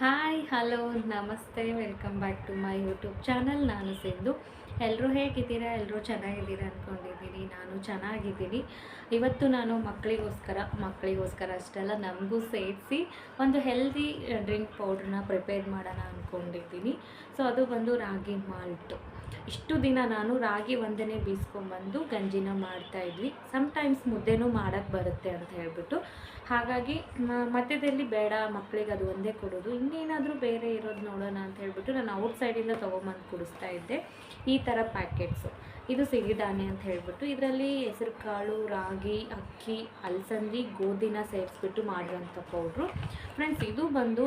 Hi, hello, ನಮಸ್ತೆ, welcome back to my YouTube channel. ನಾನು ಸಿಂಧು ಎಲ್ಲರೂ ಹೇಗಿದ್ದೀರಾ? ಎಲ್ಲರೂ ಚೆನ್ನಾಗಿದ್ದೀರಾ ಅಂದ್ಕೊಂಡಿದ್ದೀನಿ ನಾನು ಚೆನ್ನಾಗಿದ್ದೀನಿ. ಇವತ್ತು ನಾನು ಮಕ್ಕಳಿಗೋಸ್ಕರ ಮಕ್ಕಳಿಗೋಸ್ಕರ ಅಷ್ಟೆಲ್ಲ ನಮಗೂ ಸೇರಿಸಿ ಒಂದು ಹೆಲ್ದಿ ಡ್ರಿಂಕ್ ಪೌಡ್ರನ್ನ ಪ್ರಿಪೇರ್ ಮಾಡೋಣ ಅಂದ್ಕೊಂಡಿದ್ದೀನಿ ಸೊ ಅದು ಬಂದು ರಾಗಿ ಮಾಲ್ಟು ಇಷ್ಟು ದಿನ ನಾನು ರಾಗಿ ಒಂದನೇ ಬೀಸ್ಕೊಂಬಂದು ಗಂಜಿನ ಮಾಡ್ತಾಯಿದ್ವಿ ಸಮ್ಟೈಮ್ಸ್ ಮುದ್ದೆನೂ ಮಾಡೋಕ್ಕೆ ಬರುತ್ತೆ ಅಂತ ಹೇಳ್ಬಿಟ್ಟು. ಹಾಗಾಗಿ ಮಧ್ಯದಲ್ಲಿ ಬೇಡ ಮಕ್ಕಳಿಗೆ ಅದು ಒಂದೇ ಕೊಡೋದು. ಇನ್ನೇನಾದರೂ ಬೇರೆ ಇರೋದು ನೋಡೋಣ ಅಂತ ಹೇಳ್ಬಿಟ್ಟು ನಾನು ಔಟ್ಸೈಡಿಂದ ತೊಗೊಂಬಂದು ಕುಡಿಸ್ತಾ ಇದ್ದೆ. ಈ ಥರ ಪ್ಯಾಕೆಟ್ಸು ಇದು ಸಿರಿಧಾನ್ಯ ಅಂತ ಹೇಳಿಬಿಟ್ಟು ಇದರಲ್ಲಿ ಹೆಸರು ಕಾಳು, ರಾಗಿ, ಅಕ್ಕಿ, ಅಲಸಂದಿ, ಗೋಧಿನ ಸೇರಿಸ್ಬಿಟ್ಟು ಮಾಡಿರೋಂಥ ಪೌಡ್ರು. ಫ್ರೆಂಡ್ಸ್ ಇದು ಬಂದು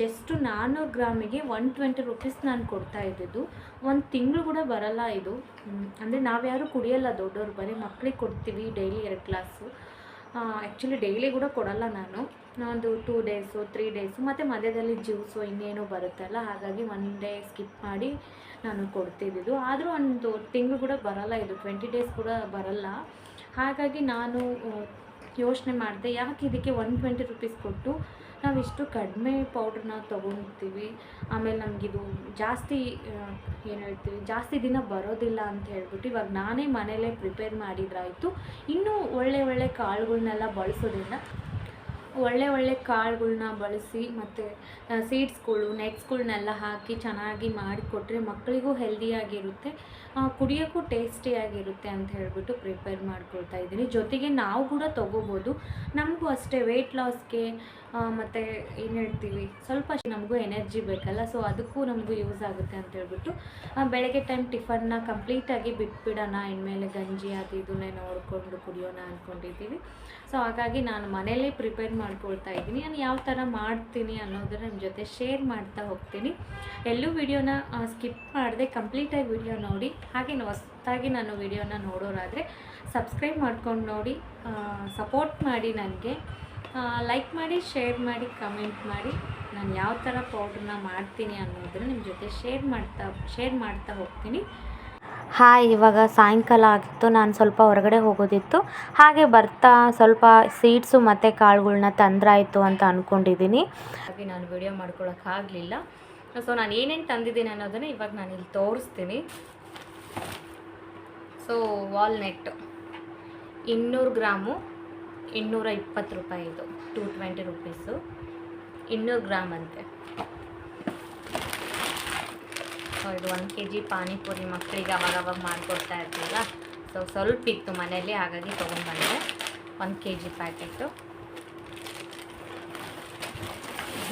ಜಸ್ಟು ನಾನ್ನೂರು ಗ್ರಾಮಿಗೆ ಒನ್ ಟ್ವೆಂಟಿ ರುಪೀಸ್ ನಾನು ಕೊಡ್ತಾ ಇದ್ದಿದ್ದು. ಒಂದು ತಿಂಗಳು ಕೂಡ ಬರಲ್ಲ ಇದು. ಅಂದರೆ ನಾವ್ಯಾರು ಕುಡಿಯೋಲ್ಲ ದೊಡ್ಡವ್ರು, ಬರೀ ಮಕ್ಕಳಿಗೆ ಕೊಡ್ತೀವಿ ಡೈಲಿ ಎರಡು ಗ್ಲಾಸು ಆ್ಯಕ್ಚುಲಿ ಡೈಲಿ ಕೂಡ ಕೊಡಲ್ಲ ನಾನು. ಒಂದು ಟೂ ಡೇಸು ತ್ರೀ ಡೇಸು ಮತ್ತು ಮಧ್ಯದಲ್ಲಿ ಜ್ಯೂಸು ಇನ್ನೇನೋ ಬರುತ್ತಲ್ಲ ಹಾಗಾಗಿ ಒನ್ ಡೇ ಸ್ಕಿಪ್ ಮಾಡಿ ನಾನು ಕೊಡ್ತಿದ್ದಿದ್ದು ಆದರೂ ಒಂದು ತಿಂಗಳು ಕೂಡ ಬರಲ್ಲ ಇದು ಟ್ವೆಂಟಿ ಡೇಸ್ ಕೂಡ ಬರಲ್ಲ. ಹಾಗಾಗಿ ನಾನು ಯೋಚನೆ ಮಾಡಿದೆ, ಯಾಕೆ ಇದಕ್ಕೆ ಒನ್ ಟ್ವೆಂಟಿ ರುಪೀಸ್ ಕೊಟ್ಟು ನಾವು ಇಷ್ಟು ಕಡಿಮೆ ಪೌಡ್ರನ್ನ ತೊಗೊತೀವಿ ಆಮೇಲೆ ನಮಗಿದು ಜಾಸ್ತಿ ಏನು ಹೇಳ್ತೀವಿ, ಜಾಸ್ತಿ ದಿನ ಬರೋದಿಲ್ಲ ಅಂತ ಹೇಳ್ಬಿಟ್ಟು ಇವಾಗ ನಾನೇ ಮನೇಲೇ ಪ್ರಿಪೇರ್ ಮಾಡಿದ್ರಾಯಿತು. ಇನ್ನೂ ಒಳ್ಳೆ ಒಳ್ಳೆ ಕಾಳುಗಳನ್ನೆಲ್ಲ ಬಳಸೋದ್ರಿಂದ ಒಳ್ಳೆ ಒಳ್ಳೆ ಕಾಳುಗಳನ್ನ ಬಳಸಿ ಮತ್ತು ಸೀಡ್ಸ್ಗಳು ನೆಟ್ಸ್ಗಳನ್ನೆಲ್ಲ ಹಾಕಿ ಚೆನ್ನಾಗಿ ಮಾಡಿಕೊಟ್ರೆ ಮಕ್ಕಳಿಗೂ ಹೆಲ್ದಿಯಾಗಿರುತ್ತೆ ಕುಡಿಯೋಕ್ಕೂ ಟೇಸ್ಟಿಯಾಗಿರುತ್ತೆ ಅಂತ ಹೇಳ್ಬಿಟ್ಟು ಪ್ರಿಪೇರ್ ಮಾಡ್ಕೊಳ್ತಾ ಇದ್ದೀನಿ. ಜೊತೆಗೆ ನಾವು ಕೂಡ ತೊಗೋಬೋದು. ನಮಗೂ ಅಷ್ಟೇ ವೆಯ್ಟ್ ಲಾಸ್ಗೆ ಮತ್ತು ಏನು ಹೇಳ್ತೀವಿ? ಸ್ವಲ್ಪ ನಮಗೂ ಎನರ್ಜಿ ಬೇಕಲ್ಲ ಸೊ ಅದಕ್ಕೂ ನಮಗೂ ಯೂಸ್ ಆಗುತ್ತೆ ಅಂತ ಹೇಳ್ಬಿಟ್ಟು ಬೆಳಗ್ಗೆ ಟೈಮ್ ಟಿಫನ್ನ ಕಂಪ್ಲೀಟಾಗಿ ಬಿಟ್ಬಿಡೋಣ. ಇನ್ಮೇಲೆ ಗಂಜಿ ಅದು ಇದನ್ನೇ ನೋಡಿಕೊಂಡು ಕುಡಿಯೋಣ ಅಂದ್ಕೊಂಡಿದ್ದೀವಿ ಸೊ ಹಾಗಾಗಿ ನಾನು ಮನೇಲೇ ಪ್ರಿಪೇರ್ ಮಾಡ್ಕೊಳ್ತಾ ಇದ್ದೀನಿ. ನಾನು ಯಾವ ಥರ ಮಾಡ್ತೀನಿ ಅನ್ನೋದನ್ನ ನಿಮ್ಮ ಜೊತೆ ಶೇರ್ ಮಾಡ್ತಾ ಹೋಗ್ತೀನಿ. ಎಲ್ಲೂ ವಿಡಿಯೋನ ಸ್ಕಿಪ್ ಮಾಡದೆ ಕಂಪ್ಲೀಟಾಗಿ ವಿಡಿಯೋ ನೋಡಿ. ಹಾಗೆ ಹೊಸದಾಗಿ ನಾನು ವಿಡಿಯೋನ ನೋಡೋರಾದರೆ ಸಬ್ಸ್ಕ್ರೈಬ್ ಮಾಡ್ಕೊಂಡು ನೋಡಿ. ಸಪೋರ್ಟ್ ಮಾಡಿ ನನಗೆ. ಲೈಕ್ ಮಾಡಿ ಶೇರ್ ಮಾಡಿ ಕಮೆಂಟ್ ಮಾಡಿ. ನಾನು ಯಾವ ಥರ ಪೌಡ್ರನ್ನ ಮಾಡ್ತೀನಿ ಅನ್ನೋದನ್ನ ನಿಮ್ಮ ಜೊತೆ ಶೇರ್ ಮಾಡ್ತಾ ಶೇರ್ ಮಾಡ್ತಾ ಹೋಗ್ತೀನಿ. ಹಾಯ್ ಇವಾಗ ಸಾಯಂಕಾಲ ಆಗಿತ್ತು. ನಾನು ಸ್ವಲ್ಪ ಹೊರಗಡೆ ಹೋಗೋದಿತ್ತು. ಹಾಗೆ ಬರ್ತಾ ಸ್ವಲ್ಪ ಸೀಡ್ಸು ಮತ್ತು ಕಾಳುಗಳ್ನ ತಂದ್ರಾಯಿತು ಅಂತ ಅಂದ್ಕೊಂಡಿದ್ದೀನಿ ಹಾಗೆ ನಾನು ವಿಡಿಯೋ ಮಾಡ್ಕೊಳಕ್ಕಾಗಲಿಲ್ಲ ಸೊ ನಾನು ಏನೇನು ತಂದಿದ್ದೀನಿ ಅನ್ನೋದನ್ನು ಇವಾಗ ನಾನು ಇಲ್ಲಿ ತೋರಿಸ್ತೀನಿ. ಸೊ ವಾಲ್ನೆಟ್ ಇನ್ನೂರು ಗ್ರಾಮು. ಇನ್ನೂರ ಇಪ್ಪತ್ತು ರೂಪಾಯಿ ಇದು ಟೂ ಟ್ವೆಂಟಿ ರುಪೀಸು ಇನ್ನೂರು ಗ್ರಾಮ್ ಅಂತೆ. ಸೊ ಇದು ಒಂದು ಕೆ ಜಿ ಪಾನಿಪುರಿ ಮಕ್ಕಳಿಗೆ ಅವಾಗವಾಗ ಅವಾಗ ಮಾಡಿಕೊಡ್ತಾ ಇರ್ತೀವಲ್ಲ? ಸೊ ಸ್ವಲ್ಪ ಇತ್ತು ಮನೇಲಿ ಹಾಗಾಗಿ ತೊಗೊಂಡ್ಬಂದೆ. ಒಂದು ಕೆ ಜಿ ಪ್ಯಾಕೆಟು.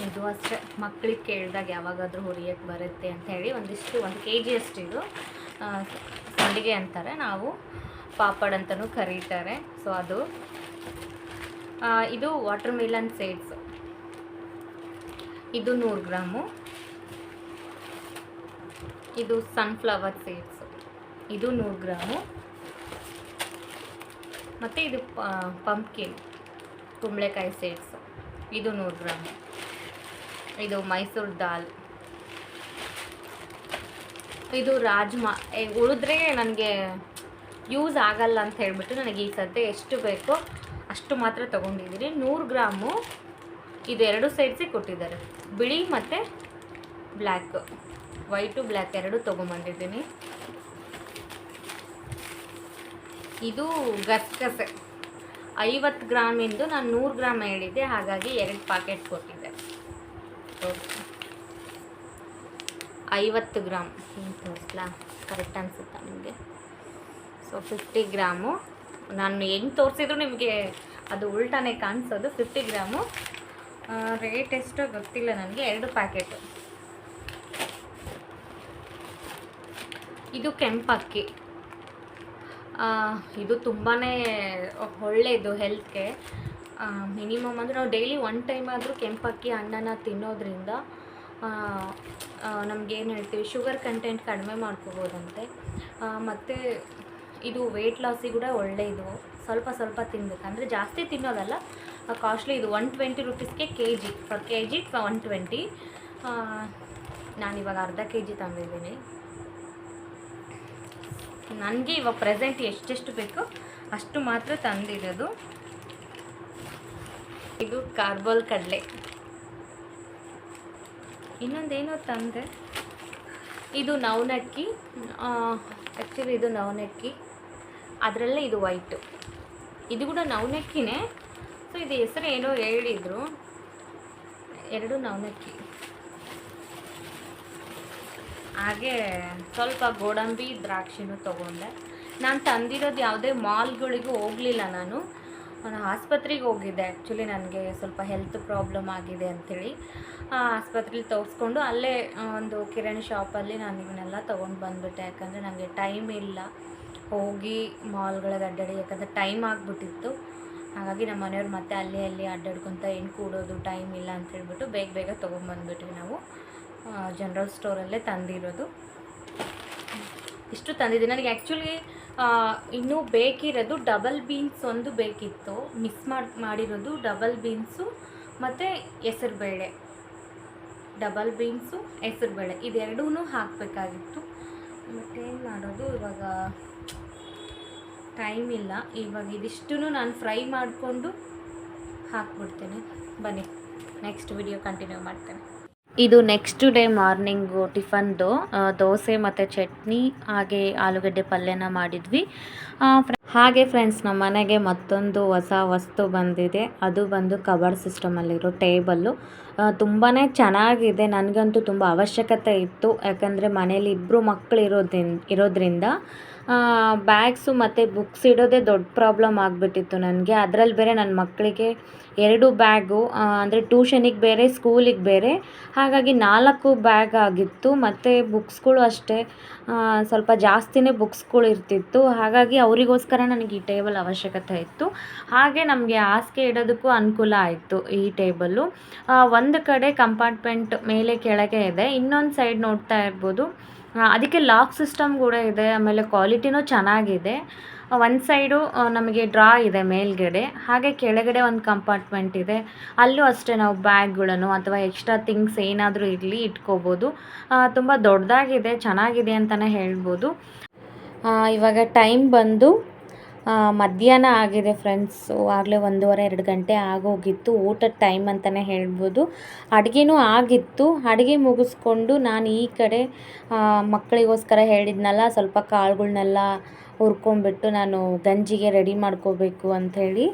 ಇದು ಅಷ್ಟೇ. ಮಕ್ಕಳಿಗೆ ಕೇಳಿದಾಗ ಯಾವಾಗಾದರೂ ಹುರಿಯೋಕ್ಕೆ ಬರುತ್ತೆ ಅಂತ ಹೇಳಿ ಒಂದಿಷ್ಟು, ಒಂದು ಕೆ ಜಿ ಅಷ್ಟು ಇದು. ಸಂಡಿಗೆ ಅಂತಾರೆ. ನಾವು ಪಾಪಡ್ ಅಂತಲೂ ಕರೀತಾರೆ. ಸೊ ಅದು ಇದು ವಾಟರ್ ಮಿಲನ್ ಸೀಡ್ಸ್ ಇದು ನೂರು ಗ್ರಾಮು. ಇದು ಸನ್ಫ್ಲವರ್ ಸೀಡ್ಸ್ ಇದು ನೂರು ಗ್ರಾಮು. ಮತ್ತು ಇದು ಪಂಪ್ಕಿನ್ ಕುಂಬಳೆಕಾಯಿ ಸೀಡ್ಸ್ ಇದು ನೂರು ಗ್ರಾಮು. ಇದು ಮೈಸೂರು ದಾಲ್. ಇದು ರಾಜ್ಮಾ ಉಳಿದ್ರೆ ನನಗೆ ಯೂಸ್ ಆಗಲ್ಲ ಅಂತ ಹೇಳಿಬಿಟ್ಟು ನನಗೆ ಈ ಸದ್ಯ ಎಷ್ಟು ಬೇಕೋ ಅಷ್ಟು ಮಾತ್ರ ತಗೊಂಡಿದ್ದೀನಿ ನೂರು ಗ್ರಾಮು ಇದೆರಡು ಸೈಡ್ಸಿಗೆ ಕೊಟ್ಟಿದ್ದಾರೆ. ಬಿಳಿ ಮತ್ತು ಬ್ಲ್ಯಾಕ್. ವೈಟು ಬ್ಲ್ಯಾಕ್ ಎರಡು ತೊಗೊಂಬಂದಿದ್ದೀನಿ. ಇದು ಗಸಗಸೆ. ಐವತ್ತು ಗ್ರಾಮಿಂದು ನಾನು ನೂರು ಗ್ರಾಮ್ ಹೇಳಿದ್ದೆ, ಹಾಗಾಗಿ ಎರಡು ಪ್ಯಾಕೆಟ್ ಕೊಟ್ಟಿದ್ದೆ. ಐವತ್ತು ಗ್ರಾಮ್. ತೋರಿಸ್ಲಾ? ಕರೆಕ್ಟ್ ಅನಿಸುತ್ತಾ ನಿಮಗೆ? ಸೊ ಫಿಫ್ಟಿ ಗ್ರಾಮು ನಾನು ಹೆಂಗೆ ತೋರಿಸಿದ್ರು ನಿಮಗೆ ಅದು ಉಲ್ಟಾನೇ ಕಾಣಿಸೋದು ಫಿಫ್ಟಿ ಗ್ರಾಮು. ರೇಟ್ ಎಷ್ಟೋ ಗೊತ್ತಿಲ್ಲ ನನಗೆ, ಎರಡು ಪ್ಯಾಕೆಟು ಇದು ಕೆಂಪಕ್ಕಿ. ಇದು ತುಂಬಾ ಒಳ್ಳೆಯದು ಹೆಲ್ತ್ಗೆ ಮಿನಿಮಮ್ ಅಂದರೆ ನಾವು ಡೈಲಿ ಒನ್ ಟೈಮ್ ಆದರೂ ಕೆಂಪಕ್ಕಿ ಹಣ್ಣನ್ನು ತಿನ್ನೋದ್ರಿಂದ ನಮಗೇನು ಹೇಳ್ತೀವಿ ಶುಗರ್ ಕಂಟೆಂಟ್ ಕಡಿಮೆ ಮಾಡ್ಕೋಬೋದಂತೆ. ಮತ್ತು ಇದು ವೆಯ್ಟ್ ಲಾಸಿಗೆ ಕೂಡ ಒಳ್ಳೆಯದು ಸ್ವಲ್ಪ ಸ್ವಲ್ಪ ತಿನ್ನಬೇಕು ಅಂದರೆ ಜಾಸ್ತಿ ತಿನ್ನೋದಲ್ಲ. ಕಾಸ್ಟ್ಲಿ ಇದು one twenty ರುಪೀಸ್ಗೆ K G per K G one twenty ನಾನಿವಾಗ ಅರ್ಧ ಕೆ ಜಿ ತಂದಿದ್ದೀನಿ. ನನಗೆ ಇವಾಗ ಪ್ರೆಸೆಂಟ್ ಎಷ್ಟೆಷ್ಟು ಬೇಕು ಅಷ್ಟು ಮಾತ್ರ ತಂದಿರೋದು. ಇದು ಕಾರ್ಬೋಲ್ ಕಡಲೆ. ಇನ್ನೊಂದೇನೋ ತಂದೆ? ಇದು ನವನಕ್ಕಿ. ಆ್ಯಕ್ಚುಲಿ ಇದು ನವನಕ್ಕಿ. ಅದರಲ್ಲೇ ಇದು ವೈಟು ಇದು ಕೂಡ ನವನಕ್ಕಿನೇ. ಸೊ ಇದು ಹೆಸರು ಏನೋ ಹೇಳಿದರು. ಎರಡು ನವನಕ್ಕಿ. ಹಾಗೆ ಸ್ವಲ್ಪ ಗೋಡಂಬಿ, ದ್ರಾಕ್ಷಿನೂ ತೊಗೊಂಡೆ. ನಾನು ತಂದಿರೋದು ಯಾವುದೇ ಮಾಲ್ಗಳಿಗೂ ಹೋಗಲಿಲ್ಲ ನಾನು. ನಾನು ಆಸ್ಪತ್ರೆಗೆ ಹೋಗಿದ್ದೆ. ಆ್ಯಕ್ಚುಲಿ ನನಗೆ ಸ್ವಲ್ಪ ಹೆಲ್ತ್ ಪ್ರಾಬ್ಲಮ್ ಆಗಿದೆ ಅಂಥೇಳಿ ಆಸ್ಪತ್ರೆಲಿ ತೋರಿಸ್ಕೊಂಡು ಅಲ್ಲೇ ಒಂದು ಕಿರಾಣಿ ಶಾಪಲ್ಲಿ ನಾನು ಇವನ್ನೆಲ್ಲ ತೊಗೊಂಡು ಬಂದುಬಿಟ್ಟೆ. ಯಾಕಂದರೆ ನನಗೆ ಟೈಮ್ ಇಲ್ಲ. ಹೋಗಿ ಮಾಲ್ಗಳಿಗೆ ಅಡ್ಡಾಡಿ ಯಾಕಂದರೆ ಟೈಮ್ ಆಗಿಬಿಟ್ಟಿತ್ತು. ಹಾಗಾಗಿ ನಮ್ಮ ಮನೆಯವ್ರು ಮತ್ತೆ ಅಲ್ಲಿ ಅಲ್ಲಿ ಅಡ್ಡಾಡ್ಕೊತ ಏನು ಕೂಡೋದು ಟೈಮ್ ಇಲ್ಲ ಅಂತ ಹೇಳ್ಬಿಟ್ಟು ಬೇಗ ಬೇಗ ತೊಗೊಂಬಂದ್ಬಿಟ್ವಿ ನಾವು. ಜನರಲ್ ಸ್ಟೋರಲ್ಲೇ ತಂದಿರೋದು. ಇಷ್ಟು ತಂದಿದ್ದೆ ನನಗೆ ಆ್ಯಕ್ಚುಲಿ ಇನ್ನೂ ಬೇಕಿರೋದು ಡಬಲ್ ಬೀನ್ಸ್ ಒಂದು ಬೇಕಿತ್ತು. ಮಿಸ್ ಮಾಡಿ, ಮಾಡಿರೋದು ಡಬಲ್ ಬೀನ್ಸು ಮತ್ತು ಹೆಸರುಬೇಳೆ ಡಬಲ್ ಬೀನ್ಸು ಹೆಸರುಬೇಳೆ ಇದೆರಡೂ ಹಾಕಬೇಕಾಗಿತ್ತು. ಮತ್ತೇನು ಮಾಡೋದು ಇವಾಗ? ಟೈಮ್ ಇಲ್ಲ. ಇವಾಗ ಇದಿಷ್ಟು ನಾನು ಫ್ರೈ ಮಾಡಿಕೊಂಡು ಹಾಕ್ಬಿಡ್ತೇನೆ. ಬನ್ನಿ ನೆಕ್ಸ್ಟ್ ವಿಡಿಯೋ ಕಂಟಿನ್ಯೂ ಮಾಡ್ತೇನೆ. ಇದು ನೆಕ್ಸ್ಟ್ ಡೇ ಮಾರ್ನಿಂಗು ಟಿಫನ್ದು ದೋಸೆ ಮತ್ತು ಚಟ್ನಿ, ಹಾಗೆ ಆಲೂಗಡ್ಡೆ ಪಲ್ಯನ ಮಾಡಿದ್ವಿ. ಹಾಗೆ ಫ್ರೆಂಡ್ಸ್ ನಮ್ಮ ಮನೆಗೆ ಮತ್ತೊಂದು ಹೊಸ ವಸ್ತು ಬಂದಿದೆ. ಅದು ಬಂದು ಕಬರ್ಡ್ ಸಿಸ್ಟಮಲ್ಲಿರೋ ಟೇಬಲ್ಲು ತುಂಬಾ ಚೆನ್ನಾಗಿದೆ. ನನಗಂತೂ ತುಂಬ ಅವಶ್ಯಕತೆ ಇತ್ತು. ಯಾಕಂದರೆ ಮನೇಲಿ ಇಬ್ಬರು ಮಕ್ಕಳು ಇರೋದ್ರಿಂದ ಇರೋದ್ರಿಂದ ಬ್ಯಾಗ್ಸು ಮತ್ತು ಬುಕ್ಸ್ ಇಡೋದೇ ದೊಡ್ಡ ಪ್ರಾಬ್ಲಮ್ ಆಗಿಬಿಟ್ಟಿತ್ತು ನನಗೆ. ಅದರಲ್ಲಿ ಬೇರೆ ನನ್ನ ಮಕ್ಕಳಿಗೆ ಎರಡು ಬ್ಯಾಗು ಅಂದರೆ ಟ್ಯೂಷನಿಗೆ ಬೇರೆ ಸ್ಕೂಲಿಗೆ ಬೇರೆ. ಹಾಗಾಗಿ ನಾಲ್ಕು ಬ್ಯಾಗ್ ಆಗಿತ್ತು. ಮತ್ತು ಬುಕ್ಸ್ಗಳು ಅಷ್ಟೇ. ಸ್ವಲ್ಪ ಜಾಸ್ತಿನೇ ಬುಕ್ಸ್ಗಳು ಇರ್ತಿತ್ತು. ಹಾಗಾಗಿ ಅವರಿಗೋಸ್ಕರ ನನಗೆ ಈ ಟೇಬಲ್ ಅವಶ್ಯಕತೆ ಇತ್ತು. ಹಾಗೆ ನಮಗೆ ಹಾಸಿಗೆ ಇಡೋದಕ್ಕೂ ಅನುಕೂಲ ಆಯಿತು ಈ ಟೇಬಲ್ಲು ಒಂದು ಕಡೆ ಕಂಪಾರ್ಟ್ಮೆಂಟ್ ಮೇಲೆ ಕೆಳಗೆ ಇದೆ. ಇನ್ನೊಂದು ಸೈಡ್ ನೋಡ್ತಾ ಇರ್ಬೋದು. ಅದಕ್ಕೆ ಲಾಕ್ ಸಿಸ್ಟಮ್ ಕೂಡ ಇದೆ, ಆಮೇಲೆ ಕ್ವಾಲಿಟಿನೂ ಚೆನ್ನಾಗಿದೆ. ಒಂದು ಸೈಡು ನಮಗೆ ಡ್ರಾ ಇದೆ ಮೇಲ್ಗಡೆ, ಹಾಗೆ ಕೆಳಗಡೆ ಒಂದು ಕಂಪಾರ್ಟ್ಮೆಂಟ್ ಇದೆ. ಅಲ್ಲೂ ಅಷ್ಟೇ ನಾವು ಬ್ಯಾಗ್ಗಳನ್ನು ಅಥವಾ ಎಕ್ಸ್ಟ್ರಾ ಥಿಂಗ್ಸ್ ಏನಾದರೂ ಇರಲಿ ಇಟ್ಕೋಬೋದು. ತುಂಬ ದೊಡ್ಡದಾಗಿದೆ ಚೆನ್ನಾಗಿದೆ ಅಂತಲೇ ಹೇಳ್ಬೋದು. ಇವಾಗ ಟೈಮ್ ಬಂದು ಮಧ್ಯಾಹ್ನ ಆಗಿದೆ ಫ್ರೆಂಡ್ಸು ಆಗಲೇ ಒಂದೂವರೆ, ಎರಡು ಗಂಟೆ ಆಗೋಗಿತ್ತು. ಊಟದ ಟೈಮ್ ಅಂತಲೇ ಹೇಳ್ಬೋದು. ಅಡುಗೆನೂ ಆಗಿತ್ತು. ಅಡುಗೆ ಮುಗಿಸ್ಕೊಂಡು ನಾನು ಈ ಕಡೆ ಮಕ್ಕಳಿಗೋಸ್ಕರ ಹೇಳಿದ್ನಲ್ಲ, ಸ್ವಲ್ಪ ಕಾಳುಗಳ್ನೆಲ್ಲ ಹುರ್ಕೊಂಡ್ಬಿಟ್ಟು ನಾನು ಗಂಜಿಗೆ ರೆಡಿ ಮಾಡ್ಕೋಬೇಕು ಅಂಥೇಳಿ.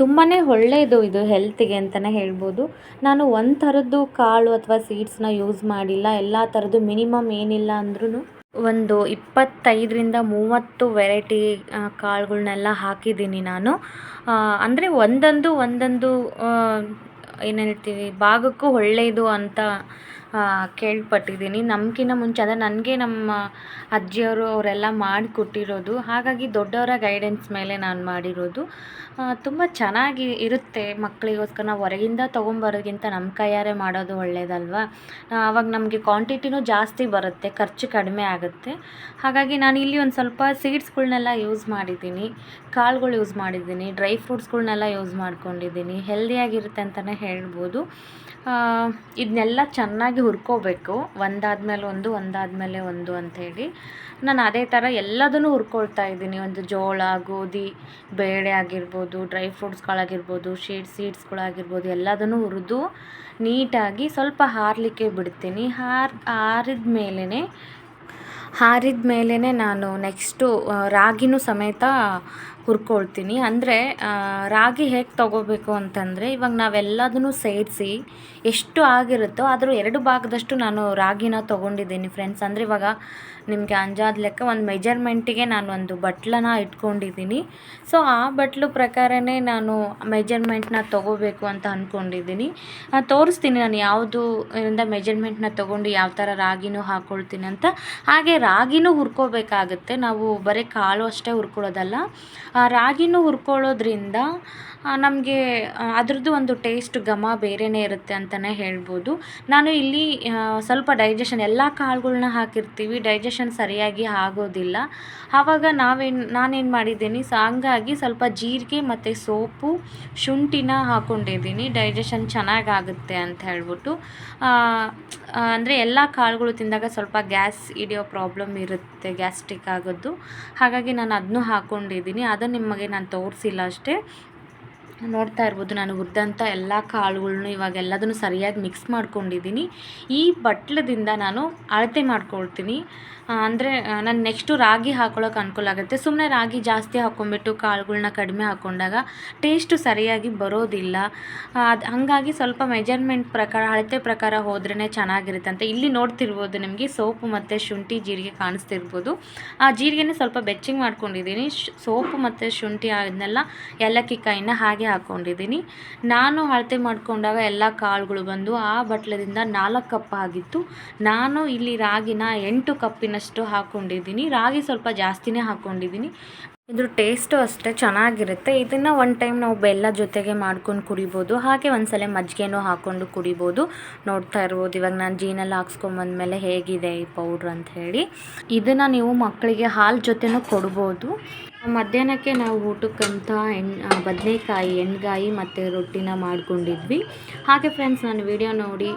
ತುಂಬಾ ಒಳ್ಳೆಯದು ಇದು ಹೆಲ್ತಿಗೆ ಅಂತಲೇ ಹೇಳ್ಬೋದು. ನಾನು ಒಂದು ಥರದ್ದು ಕಾಳು ಅಥವಾ ಸೀಡ್ಸ್ನ ಯೂಸ್ ಮಾಡಿಲ್ಲ. ಎಲ್ಲ ಥರದ್ದು ಮಿನಿಮಮ್ ಏನಿಲ್ಲ ಅಂದ್ರೂ ಒಂದು ಇಪ್ಪತ್ತೈದರಿಂದ ಮೂವತ್ತು ವೆರೈಟಿ ಕಾಳುಗಳ್ನೆಲ್ಲ ಹಾಕಿದ್ದೀನಿ ನಾನು. ಅಂದರೆ ಒಂದೊಂದು ಒಂದೊಂದು ಏನು ಹೇಳ್ತೀವಿ, ಭಾಗಕ್ಕೂ ಒಳ್ಳೆಯದು ಅಂತ ಕೇಳ್ಪಟ್ಟಿದ್ದೀನಿ. ನಮ್ಗಿಂತ ಮುಂಚೆ ಅಂದರೆ ನನಗೆ ನಮ್ಮ ಅಜ್ಜಿಯವರು ಅವರೆಲ್ಲ ಮಾಡಿಕೊಟ್ಟಿರೋದು. ಹಾಗಾಗಿ ದೊಡ್ಡವರ ಗೈಡೆನ್ಸ್ ಮೇಲೆ ನಾನು ಮಾಡಿರೋದು. ತುಂಬ ಚೆನ್ನಾಗಿ ಇರುತ್ತೆ. ಮಕ್ಕಳಿಗೋಸ್ಕರ ನಾವು ಹೊರಗಿಂದ ತೊಗೊಂಬರೋದ್ಕಿಂತ ನಮ್ಮ ಕೈಯಾರೆ ಮಾಡೋದು ಒಳ್ಳೆಯದಲ್ವಾ ಆವಾಗ ನಮಗೆ ಕ್ವಾಂಟಿಟಿನೂ ಜಾಸ್ತಿ ಬರುತ್ತೆ. ಖರ್ಚು ಕಡಿಮೆ ಆಗುತ್ತೆ. ಹಾಗಾಗಿ ನಾನು ಇಲ್ಲಿ ಒಂದು ಸ್ವಲ್ಪ ಸೀಡ್ಸ್ಗಳನ್ನೆಲ್ಲ ಯೂಸ್ ಮಾಡಿದ್ದೀನಿ. ಕಾಳುಗಳು ಯೂಸ್ ಮಾಡಿದ್ದೀನಿ, ಡ್ರೈ ಫ್ರೂಟ್ಸ್ಗಳನ್ನೆಲ್ಲ ಯೂಸ್ ಮಾಡ್ಕೊಂಡಿದ್ದೀನಿ, ಹೆಲ್ದಿಯಾಗಿರುತ್ತೆ ಅಂತಲೇ ಹೇಳ್ಬೋದು. ಇದನ್ನೆಲ್ಲ ಚೆನ್ನಾಗಿ ಹುರ್ಕೋಬೇಕು, ಒಂದಾದ್ಮೇಲೆ ಒಂದು, ಒಂದಾದಮೇಲೆ ಒಂದು ಅಂಥೇಳಿ. ನಾನು ಅದೇ ಥರ ಎಲ್ಲದನ್ನು ಹುರ್ಕೊಳ್ತಾ ಇದ್ದೀನಿ, ಒಂದು ಜೋಳ, ಗೋಧಿ, ಬೇಳೆ ಆಗಿರ್ಬೋದು, ಡ್ರೈ ಫ್ರೂಟ್ಸ್ಗಳಾಗಿರ್ಬೋದು ಶೀಡ್ ಸೀಡ್ಸ್ಗಳಾಗಿರ್ಬೋದು, ಎಲ್ಲದನ್ನು ಹುರಿದು ನೀಟಾಗಿ ಸ್ವಲ್ಪ ಹಾರಲಿಕ್ಕೆ ಬಿಡ್ತೀನಿ. ಹಾರ್, ಹಾರಿದ ಮೇಲೇ ಹಾರಿದ ಮೇಲೇ ನಾನು ನೆಕ್ಸ್ಟು ರಾಗಿನೂ ಸಮೇತ ಹುರ್ಕೊಳ್ತೀನಿ. ಅಂದರೆ ರಾಗಿ ಹೇಗೆ ತೊಗೋಬೇಕು ಅಂತಂದರೆ, ಇವಾಗ ನಾವೆಲ್ಲದನ್ನು ಸೇರಿಸಿ ಎಷ್ಟು ಆಗಿರುತ್ತೋ, ಆದರೂ ಎರಡು ಭಾಗದಷ್ಟು ನಾನು ರಾಗಿನ ತೊಗೊಂಡಿದ್ದೀನಿ ಫ್ರೆಂಡ್ಸ್ ಅಂದರೆ ಇವಾಗ ನಿಮಗೆ ಅಂಜಾದ ಲೆಕ್ಕ ಒಂದು ಮೆಜರ್ಮೆಂಟಿಗೆ ನಾನು ಒಂದು ಬಟ್ಲನ್ನ ಇಟ್ಕೊಂಡಿದ್ದೀನಿ ಸೊ ಆ ಬಟ್ಲು ಪ್ರಕಾರನೇ ನಾನು ಮೆಜರ್ಮೆಂಟ್ನ ತೊಗೋಬೇಕು ಅಂತ ಅಂದ್ಕೊಂಡಿದ್ದೀನಿ ತೋರಿಸ್ತೀನಿ ನಾನು ಯಾವುದು ಇಂದ ಮೆಜರ್ಮೆಂಟ್ನ ತೊಗೊಂಡು ಯಾವ ಥರ ರಾಗಿನೂ ಹಾಕ್ಕೊಳ್ತೀನಿ ಅಂತ. ಹಾಗೆ ರಾಗಿನೂ ಹುರ್ಕೋಬೇಕಾಗುತ್ತೆ. ನಾವು ಬರೀ ಕಾಳು ಅಷ್ಟೇ ಹುರ್ಕೊಳ್ಳೋದಲ್ಲ. ರಾಗಿನೂ ಹುರ್ಕೊಳ್ಳೋದ್ರಿಂದ ನಮಗೆ ಅದರದ್ದು ಒಂದು ಟೇಸ್ಟ್ ಘಮ ಬೇರೆಯೇ ಇರುತ್ತೆ ಅಂತಲೇ ಹೇಳ್ಬೋದು. ನಾನು ಇಲ್ಲಿ ಸ್ವಲ್ಪ ಡೈಜೆಷನ್ ಎಲ್ಲ ಕಾಳುಗಳ್ನ ಹಾಕಿರ್ತೀವಿ ಡೈಜೆಷನ್ ಸರಿಯಾಗಿ ಆಗೋದಿಲ್ಲ. ಆವಾಗ ನಾವೇನು, ನಾನೇನು ಮಾಡಿದ್ದೀನಿ ಸೊ ಹಂಗಾಗಿ ಸ್ವಲ್ಪ ಜೀರಿಗೆ ಮತ್ತು ಸೋಪು, ಶುಂಠಿನ ಹಾಕ್ಕೊಂಡಿದ್ದೀನಿ ಡೈಜೆಷನ್ ಚೆನ್ನಾಗಾಗುತ್ತೆ ಅಂತ ಹೇಳ್ಬಿಟ್ಟು. ಅಂದರೆ ಎಲ್ಲ ಕಾಳುಗಳು ತಿಂದಾಗ ಸ್ವಲ್ಪ ಗ್ಯಾಸ್ ಹಿಡಿಯೋ ಪ್ರಾಬ್ಲಮ್ ಇರುತ್ತೆ ಗ್ಯಾಸ್ಟ್ರಿಕ್ ಆಗೋದು. ಹಾಗಾಗಿ ನಾನು ಅದನ್ನೂ ಹಾಕ್ಕೊಂಡಿದ್ದೀನಿ ಅದು ನಿಮಗೆ ನಾನು ತೋರಿಸಿಲ್ಲ ಅಷ್ಟೇ. ನೋಡ್ತಾ ಇರ್ಬೋದು. ನಾನು ಹುರಿದಂಥ ಎಲ್ಲ ಕಾಳುಗಳ್ನು ಇವಾಗ ಎಲ್ಲದನ್ನು ಸರಿಯಾಗಿ ಮಿಕ್ಸ್ ಮಾಡ್ಕೊಂಡಿದ್ದೀನಿ. ಈ ಬಟ್ಲದಿಂದ ನಾನು ಅಳತೆ ಮಾಡ್ಕೊಳ್ತೀನಿ. ಅಂದರೆ ನಾನು ನೆಕ್ಸ್ಟು ರಾಗಿ ಹಾಕೊಳ್ಳೋಕೆ ಅನುಕೂಲ ಆಗುತ್ತೆ. ಸುಮ್ಮನೆ ರಾಗಿ ಜಾಸ್ತಿ ಹಾಕ್ಕೊಂಬಿಟ್ಟು ಕಾಳುಗಳನ್ನ ಕಡಿಮೆ ಹಾಕ್ಕೊಂಡಾಗ ಟೇಸ್ಟು ಸರಿಯಾಗಿ ಬರೋದಿಲ್ಲ. ಅದು, ಹಾಗಾಗಿ ಸ್ವಲ್ಪ ಮೆಜರ್ಮೆಂಟ್ ಪ್ರಕಾರ, ಅಳತೆ ಪ್ರಕಾರ ಹೋದ್ರೇ ಚೆನ್ನಾಗಿರುತ್ತೆ ಅಂತ ಇಲ್ಲಿ ನೋಡ್ತಿರ್ಬೋದು ನಿಮಗೆ ಸೋಪು ಮತ್ತು ಶುಂಠಿ ಜೀರಿಗೆ ಕಾಣಿಸ್ತಿರ್ಬೋದು. ಆ, ಜೀರಿಗೆನೇ ಸ್ವಲ್ಪ ಬೆಚ್ಚಿಂಗ್ ಮಾಡ್ಕೊಂಡಿದ್ದೀನಿ. ಸೋಪು ಮತ್ತು ಶುಂಠಿ ಅದನ್ನೆಲ್ಲ ಏಲಕ್ಕಿ ಕಾಯಿನ ಹಾಗೆ ಹಾಕ್ಕೊಂಡಿದ್ದೀನಿ ನಾನು ಅಳತೆ ಮಾಡಿಕೊಂಡಾಗ ಎಲ್ಲ ಕಾಳುಗಳು ಬಂದು ಆ ಬಟ್ಲದಿಂದ ನಾಲ್ಕು ಕಪ್ ಆಗಿತ್ತು. ನಾನು ಇಲ್ಲಿ ರಾಗಿನ ಎಂಟು ಕಪ್ಪಿನಷ್ಟು ಹಾಕ್ಕೊಂಡಿದ್ದೀನಿ ರಾಗಿ ಸ್ವಲ್ಪ ಜಾಸ್ತಿನೇ ಹಾಕ್ಕೊಂಡಿದ್ದೀನಿ ಇದ್ರ ಟೇಸ್ಟು ಅಷ್ಟೇ ಚೆನ್ನಾಗಿರುತ್ತೆ. ಇದನ್ನು ಒನ್ ಟೈಮ್ ನಾವು ಬೆಲ್ಲ ಜೊತೆಗೆ ಮಾಡ್ಕೊಂಡು ಕುಡಿಬೋದು. ಹಾಗೆ ಒಂದ್ಸಲ ಮಜ್ಜಿಗೆನೂ ಹಾಕ್ಕೊಂಡು ಕುಡಿಬೋದು. ನೋಡ್ತಾ ಇರ್ಬೋದು. ಇವಾಗ ನಾನು ಜೀನಲ್ಲಿ ಹಾಕ್ಸ್ಕೊಂಬಂದ್ಮೇಲೆ ಹೇಗಿದೆ ಈ ಪೌಡ್ರ್ ಅಂತ ಹೇಳಿ. ಇದನ್ನು ನೀವು ಮಕ್ಕಳಿಗೆ ಹಾಲು ಜೊತೆನೂ ಕೊಡ್ಬೋದು. ಮಧ್ಯಾಹ್ನಕ್ಕೆ ನಾವು ಊಟಕ್ಕಂತ ಎಣ್ ಬದನೇಕಾಯಿ, ಎಣ್ಗಾಯಿ ಮತ್ತು ರೊಟ್ಟಿನ ಮಾಡ್ಕೊಂಡಿದ್ವಿ. ಹಾಗೆ ಫ್ರೆಂಡ್ಸ್ ನಾನು ವಿಡಿಯೋ ನೋಡಿ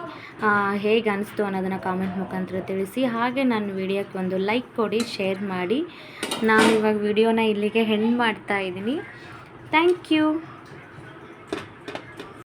ಹೇಗೆ ಅನಿಸ್ತು ಅನ್ನೋದನ್ನು ಕಾಮೆಂಟ್ ಮುಖಾಂತರ ತಿಳಿಸಿ. ಹಾಗೆ ನನ್ನ ವಿಡಿಯೋಕ್ಕೆ ಒಂದು ಲೈಕ್ ಕೊಡಿ ಶೇರ್ ಮಾಡಿ. ನಾನು ಇವಾಗ ವಿಡಿಯೋನ ಇಲ್ಲಿಗೆ ಹೆಣ್ಣು ಮಾಡ್ತಾ ಇದ್ದೀನಿ. Thank you